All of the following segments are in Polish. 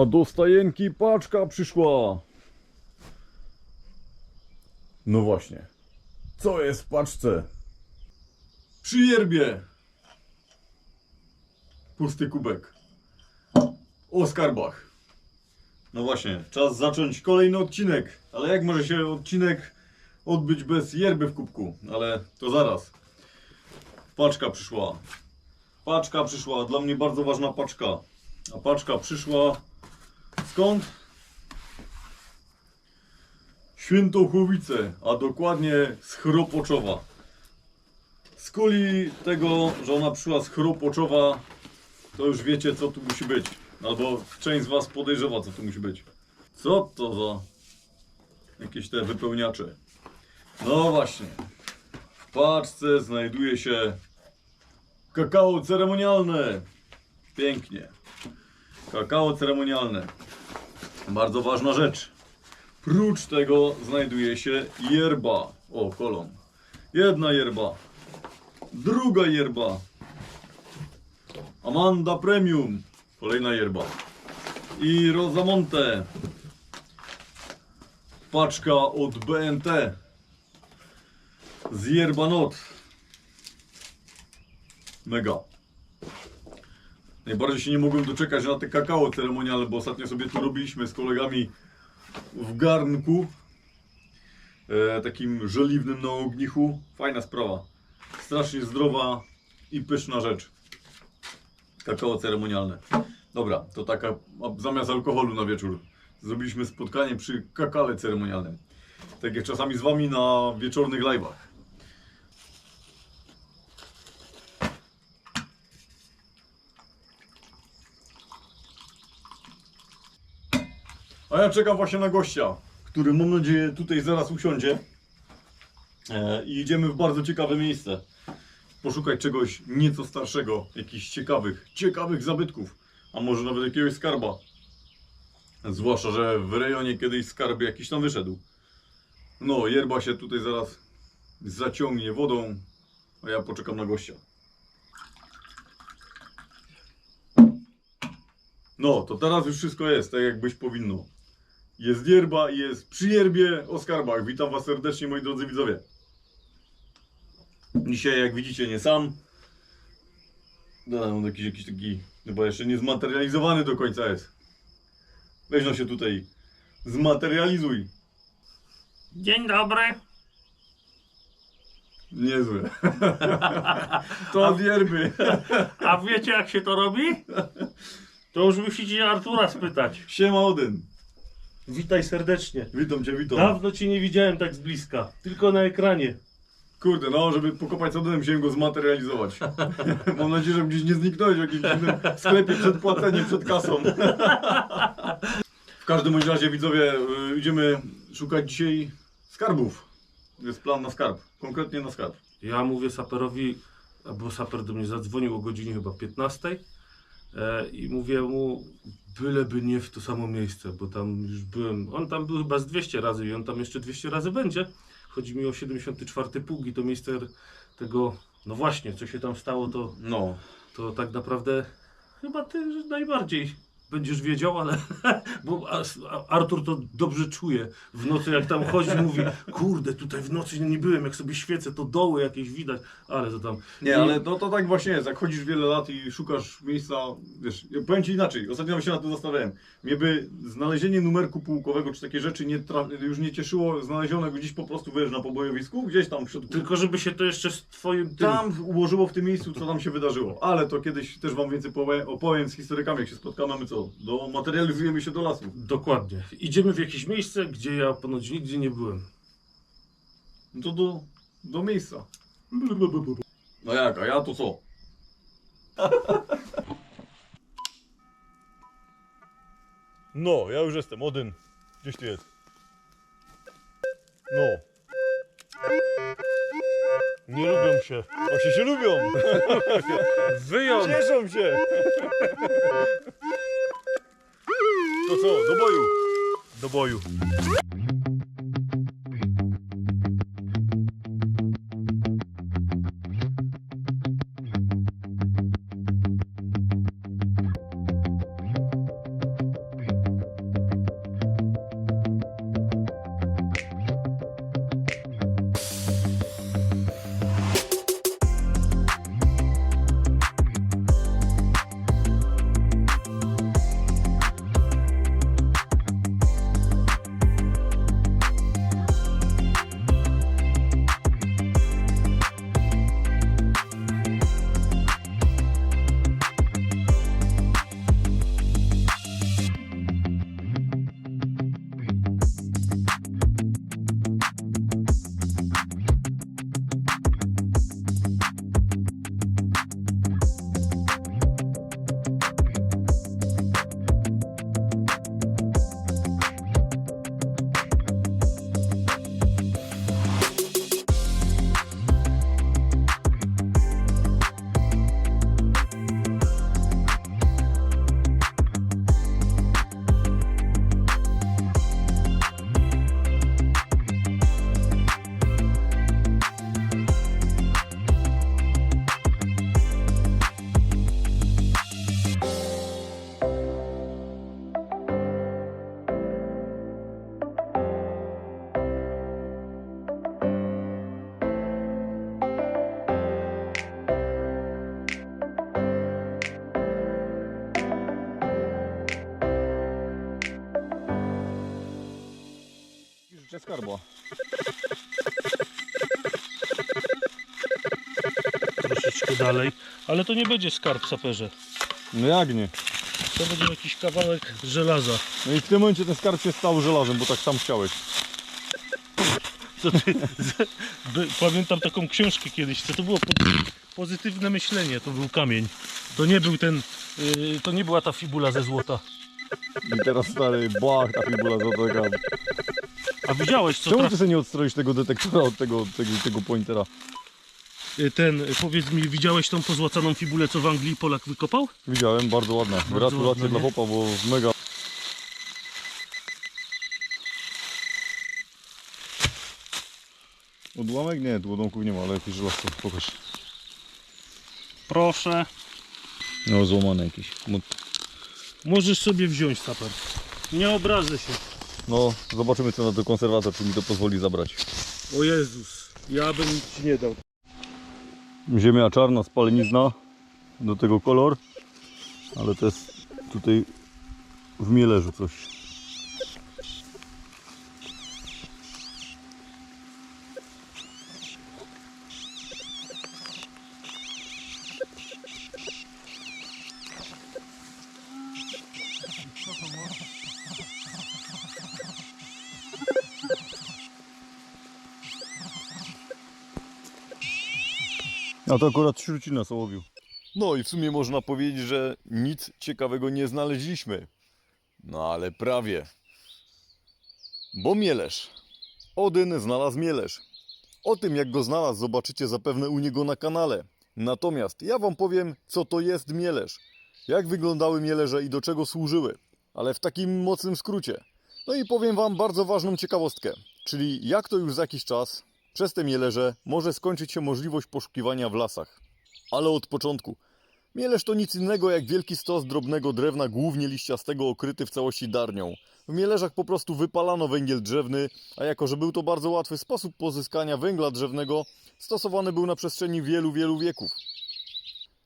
A do stajenki paczka przyszła. No właśnie. Co jest w paczce? Przy yerbie. Pusty kubek. O skarbach. No właśnie, czas zacząć kolejny odcinek. Ale jak może się odcinek odbyć bez yerby w kubku? Ale to zaraz. Paczka przyszła. Paczka przyszła, dla mnie bardzo ważna paczka. A paczka przyszła skąd? Świętochłowice, a dokładnie z Chropoczowa. Z kuli tego, że ona przyszła z Chropoczowa, to już wiecie co tu musi być. Albo część z was podejrzewa co tu musi być. Co to za jakieś te wypełniacze? No właśnie. W paczce znajduje się kakao ceremonialne. Pięknie. Kakao ceremonialne. Bardzo ważna rzecz. Prócz tego znajduje się yerba. O, kolon. Jedna yerba. Druga yerba. Amanda Premium. Kolejna yerba. I Rosamonte. Paczka od BNT. Z yerba not. Mega. Najbardziej się nie mogłem doczekać na te kakao ceremonialne, bo ostatnio sobie tu robiliśmy z kolegami w garnku. E, takim żeliwnym na ognichu. Fajna sprawa. Strasznie zdrowa i pyszna rzecz. Kakao ceremonialne. Dobra, to taka zamiast alkoholu na wieczór. Zrobiliśmy spotkanie przy kakale ceremonialnym. Tak jak czasami z wami na wieczornych live'ach. Ja czekam właśnie na gościa, który mam nadzieję tutaj zaraz usiądzie. E, I idziemy w bardzo ciekawe miejsce. Poszukać czegoś nieco starszego, jakichś ciekawych, ciekawych zabytków, a może nawet jakiegoś skarba. Zwłaszcza, że w rejonie kiedyś skarb jakiś tam wyszedł. No, yerba się tutaj zaraz zaciągnie wodą, a ja poczekam na gościa. No, to teraz już wszystko jest, tak jak być powinno. Jest yerba i jest przy yerbie o skarbach. Witam Was serdecznie, moi drodzy widzowie. Dzisiaj, jak widzicie, nie sam. No, on jakiś, jakiś taki, chyba jeszcze nie zmaterializowany do końca jest. Weź no się tutaj, zmaterializuj. Dzień dobry. Niezłe. to od yerby. A wiecie jak się to robi? To już musicie Artura spytać. Siema Odyn. Witaj serdecznie. Witam Cię, witam. Dawno cię nie widziałem tak z bliska. Tylko na ekranie. Kurde, no, żeby pokopać Odynem, musiałem go zmaterializować. Mam nadzieję, że gdzieś nie zniknąłeś w jakimś innym sklepie przed płaceniem, przed kasą. W każdym bądź razie, widzowie, y, idziemy szukać dzisiaj skarbów. Jest plan na skarb, konkretnie na skarb. Ja mówię saperowi, bo saper do mnie zadzwonił o godzinie chyba 15 e, i mówię mu, byleby nie w to samo miejsce, bo tam już byłem. On tam był chyba z 200 razy i on tam jeszcze 200 razy będzie. Chodzi mi o 74 pług i to miejsce tego, no właśnie, co się tam stało, to, No, to tak naprawdę chyba ty najbardziej będziesz wiedział, ale bo Artur to dobrze czuje. W nocy jak tam chodzi, mówi, kurde, tutaj w nocy nie byłem, jak sobie świecę, to doły jakieś widać, ale to tam... nie, ale to, to tak właśnie jest, jak chodzisz wiele lat i szukasz miejsca, wiesz, ja powiem Ci inaczej, ostatnio się na tym zastanawiałem. Mnie by znalezienie numerku pułkowego czy takie rzeczy nie już nie cieszyło, znalezionego gdzieś po prostu, wiesz, na pobojowisku, gdzieś tam w środku. Tylko żeby się to jeszcze z twoim tym... tam ułożyło w tym miejscu, co tam się wydarzyło. Ale to kiedyś też wam więcej powie, opowiem z historykami, jak się spotkamy, my co? Do, materializujemy się do lasu. Dokładnie. Idziemy w jakieś miejsce, gdzie ja ponoć nigdzie nie byłem. No to do, do miejsca. No jak, a ja to co? No, ja już jestem, Odyn. Gdzieś tu jest. No. Nie lubią się. Właśnie się lubią. Wyjął! Cieszą się. To co, do boju. Do boju. Skarba. Troszeczkę dalej. Ale to nie będzie skarb saperze. No jak nie? To będzie jakiś kawałek żelaza. No i w tym momencie ten skarb się stał żelazem, bo tak sam chciałeś. Co ty, by- pamiętam taką książkę kiedyś, co to było po, pozytywne myślenie, to był kamień. To nie był ten, yy, to nie była ta fibula ze złota. I teraz stary, błach, ta fibula za tego. A widziałeś co Czemu ty sobie nie odstroisz tego detektora od tego, tego, tego pointera? y, ten, y, powiedz mi, widziałeś tą pozłacaną fibulę, co w Anglii Polak wykopał? Widziałem, bardzo ładna. Gratulacje ładna, dla nie? chłopa, bo mega. Odłamek? Nie, odłamków nie ma, ale jakieś żelazko, pokaż. Proszę. No złamane jakieś. Możesz sobie wziąć saper. Nie obrażę się. No, zobaczymy co na to konserwator, czy mi to pozwoli zabrać. O Jezus, ja bym ci nie dał. Ziemia czarna, spalenizna, do tego kolor, ale to jest tutaj w mielerzu coś. A to akurat śrucina sołowiu. No i w sumie można powiedzieć, że nic ciekawego nie znaleźliśmy. No ale prawie. Bo mielesz. Odyn znalazł mielesz. O tym jak go znalazł zobaczycie zapewne u niego na kanale. Natomiast ja wam powiem co to jest mielesz. Jak wyglądały mielerze i do czego służyły. Ale w takim mocnym skrócie. No i powiem wam bardzo ważną ciekawostkę. Czyli jak to już za jakiś czas przez te mielerze może skończyć się możliwość poszukiwania w lasach. Ale od początku. Mielerz to nic innego jak wielki stos drobnego drewna, głównie liściastego, okryty w całości darnią. W mielerzach po prostu wypalano węgiel drzewny, a jako że był to bardzo łatwy sposób pozyskania węgla drzewnego, stosowany był na przestrzeni wielu, wielu wieków.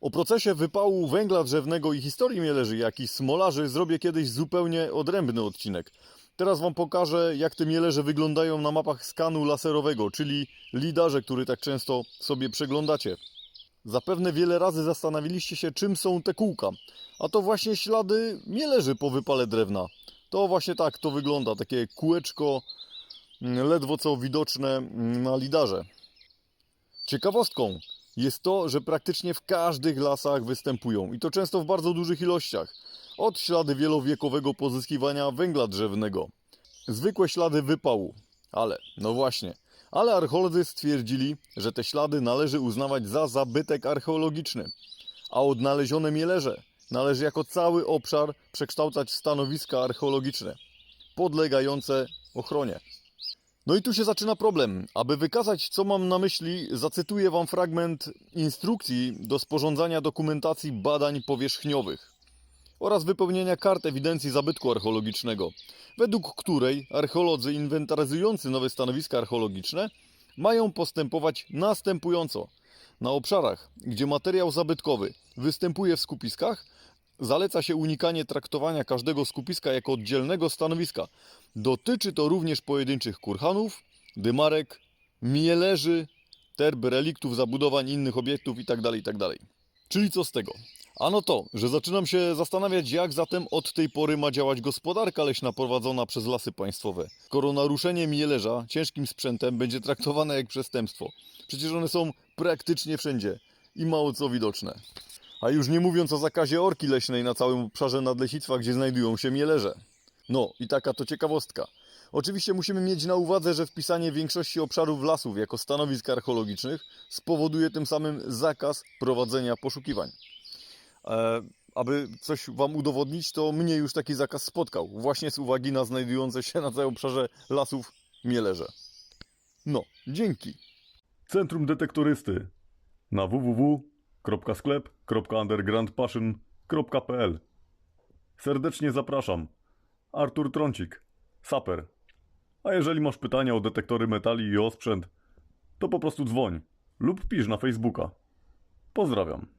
O procesie wypału węgla drzewnego i historii mielerzy, jak i smolarzy zrobię kiedyś zupełnie odrębny odcinek. Teraz Wam pokażę, jak te mielerze wyglądają na mapach skanu laserowego, czyli lidarze, który tak często sobie przeglądacie. Zapewne wiele razy zastanawialiście się, czym są te kółka. A to właśnie ślady mielerzy po wypale drewna. To właśnie tak to wygląda, takie kółeczko mm, ledwo co widoczne mm, na lidarze. Ciekawostką jest to, że praktycznie w każdych lasach występują i to często w bardzo dużych ilościach. Od ślady wielowiekowego pozyskiwania węgla drzewnego. Zwykłe ślady wypału. Ale, no właśnie, ale archeolodzy stwierdzili, że te ślady należy uznawać za zabytek archeologiczny, a odnalezione mielerze należy jako cały obszar przekształcać w stanowiska archeologiczne, podlegające ochronie. No i tu się zaczyna problem. Aby wykazać, co mam na myśli, zacytuję Wam fragment instrukcji do sporządzania dokumentacji badań powierzchniowych oraz wypełnienia kart ewidencji zabytku archeologicznego, według której archeolodzy inwentaryzujący nowe stanowiska archeologiczne mają postępować następująco. Na obszarach, gdzie materiał zabytkowy występuje w skupiskach, zaleca się unikanie traktowania każdego skupiska jako oddzielnego stanowiska. Dotyczy to również pojedynczych kurhanów, dymarek, mielerzy, terb, reliktów, zabudowań innych obiektów itd. itd. Czyli co z tego? Ano to, że zaczynam się zastanawiać, jak zatem od tej pory ma działać gospodarka leśna prowadzona przez lasy państwowe. Skoro naruszenie mielerza ciężkim sprzętem będzie traktowane jak przestępstwo. Przecież one są praktycznie wszędzie i mało co widoczne. A już nie mówiąc o zakazie orki leśnej na całym obszarze nadleśnictwa, gdzie znajdują się mielerze. No i taka to ciekawostka. Oczywiście musimy mieć na uwadze, że wpisanie większości obszarów lasów jako stanowisk archeologicznych spowoduje tym samym zakaz prowadzenia poszukiwań. E, aby coś Wam udowodnić, to mnie już taki zakaz spotkał, właśnie z uwagi na znajdujące się na całym obszarze lasów mielerze. No, dzięki. Centrum Detektorysty na www.sklep.undergroundpassion.pl Serdecznie zapraszam. Artur Trącik, saper. A jeżeli masz pytania o detektory metali i o sprzęt, to po prostu dzwoń lub pisz na Facebooka. Pozdrawiam.